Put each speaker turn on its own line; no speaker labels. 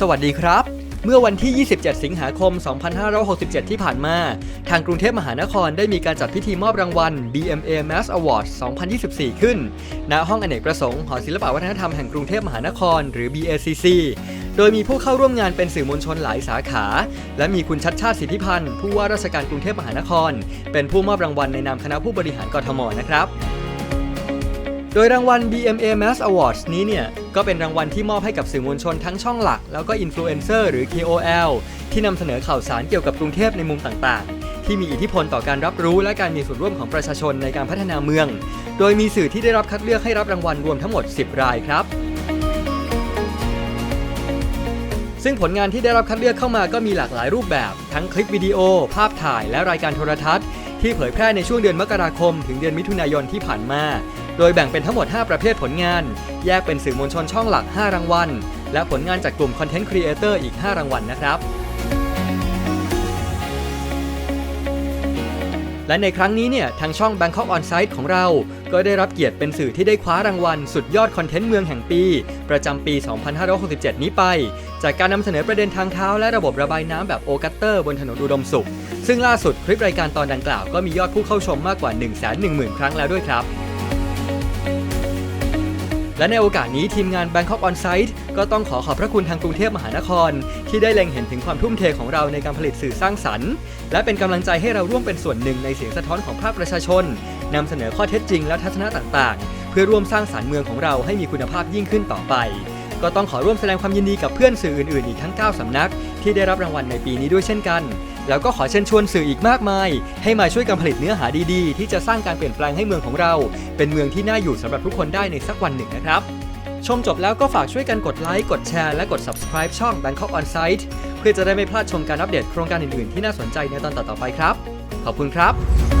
สวัสดีครับ เมื่อวันที่ 27 สิงหาคม 2567 ที่ผ่านมา ทางกรุงเทพมหานครได้มีการจัดพิธีมอบรางวัล BMA Mass Awards 2024 ขึ้น ณ ห้องอเนกประสงค์หอศิลปวัฒนธรรมแห่งกรุงเทพมหานคร หรือ BACC โดยมีผู้เข้าร่วมงานเป็นสื่อมวลชนหลายสาขา และมีคุณชัดชาติสิทธิพันธ์ผู้ว่าราชการกรุงเทพมหานคร เป็นผู้มอบรางวัลในนามคณะผู้บริหารกทมนะครับ โดยรางวัล BMA Mass Awards นี้เนี่ย ก็เป็นรางวัลที่มอบให้กับสื่อมวลชนทั้งช่องหลัก แล้วก็อินฟลูเอนเซอร์หรือ KOL ที่นำเสนอข่าวสารเกี่ยวกับกรุงเทพในมุมต่างๆ ที่มีอิทธิพลต่อการรับรู้และการมีส่วนร่วมของประชาชนในการพัฒนาเมือง โดยมีสื่อที่ได้รับคัดเลือกให้รับรางวัลรวมทั้งหมด 10 รายครับซึ่งผลงานที่ได้รับคัดเลือกเข้ามาก็มีหลากหลายรูปแบบ ทั้งคลิปวิดีโอ ภาพถ่ายและรายการโทรทัศน์ ที่เผยแพร่ในช่วงเดือนมกราคม ถึงเดือนมิถุนายนที่ผ่านมา โดยแบ่งเป็นทั้งหมด 5 ประเภทผลงาน แยกเป็นสื่อมวลชนช่องหลัก 5 รางวัล และผลงานจากกลุ่มคอนเทนต์ครีเอเตอร์อีก 5 รางวัลนะครับ และในครั้งนี้เนี่ยทางช่อง Bangkok On Site ของเรา ก็ได้รับเกียรติเป็นสื่อที่ได้คว้ารางวัล สุดยอดคอนเทนต์เมืองแห่งปี ประจำปี 2567 นี้ไป จากการนำเสนอประเด็นทางเท้าและระบบระบายน้ำแบบโอกัตเตอร์บนถนนอุดมสุข ซึ่งล่าสุดคลิปรายการตอนดังกล่าวก็มียอดผู้เข้าชมมากกว่า 110,000 ครั้งแล้วด้วยครับ และในโอกาสนี้ทีมงาน Bangkok On Site ก็ต้องขอขอบพระคุณทางกรุงเทพมหานคร ที่ได้เล็งเห็นถึงความทุ่มเทของเราในการผลิตสื่อสร้างสรรค์ และเป็นกำลังใจให้เราร่วมเป็นส่วนหนึ่งในเสียงสะท้อนของภาคประชาชนนำเสนอข้อเท็จจริงและทัศนะต่างๆ เพื่อร่วมสร้างสรรค์เมืองของเราให้มีคุณภาพยิ่งขึ้นต่อไป ก็ต้องขอร่วมแสดงความยินดีกับเพื่อนสื่ออื่นๆ อีกทั้ง 9สำนัก ที่ได้รับรางวัลในปีนี้ด้วยเช่นกัน แล้วก็ขอเชิญชวนสื่ออีกมากมาย ให้มาช่วยกันผลิตเนื้อหาดีๆ ที่จะสร้างการเปลี่ยนแปลงให้เมืองของเรา เป็นเมืองที่น่าอยู่สำหรับทุกคนได้ในสักวันหนึ่งนะครับ ชมจบแล้วก็ฝากช่วยกันกดไลค์ กดแชร์และกด subscribe ช่อง Bangkok On Site เพื่อจะได้ไม่พลาดชมการอัปเดตโครงการอื่นๆ ที่น่าสนใจในตอนต่อๆไปครับ ขอบคุณครับ